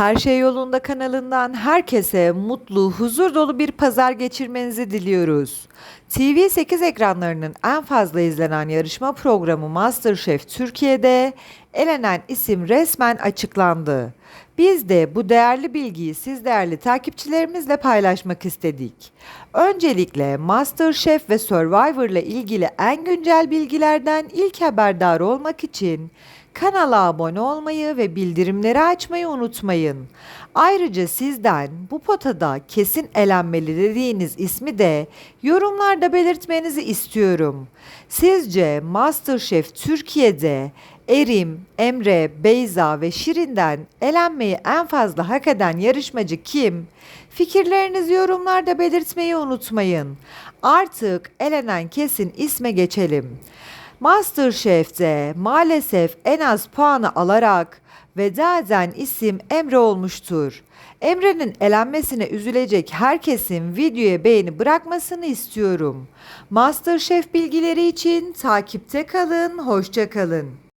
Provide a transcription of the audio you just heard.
Her Şey Yolunda kanalından herkese mutlu, huzur dolu bir pazar geçirmenizi diliyoruz. TV8 ekranlarının en fazla izlenen yarışma programı MasterChef Türkiye'de elenen isim resmen açıklandı. Biz de bu değerli bilgiyi siz değerli takipçilerimizle paylaşmak istedik. Öncelikle MasterChef ve Survivor ile ilgili en güncel bilgilerden ilk haberdar olmak için Kanala abone olmayı ve bildirimleri açmayı unutmayın. Ayrıca sizden bu potada kesin elenmeli dediğiniz ismi de yorumlarda belirtmenizi istiyorum. Sizce MasterChef Türkiye'de Erim, Emre, Beyza ve Şirin'den elenmeyi en fazla hak eden yarışmacı kim? Fikirlerinizi yorumlarda belirtmeyi unutmayın. Artık elenen kesin isme geçelim. MasterChef'te maalesef en az puanı alarak veda eden isim Emre olmuştur. Emre'nin elenmesine üzülecek herkesin videoya beğeni bırakmasını istiyorum. MasterChef bilgileri için takipte kalın, hoşça kalın.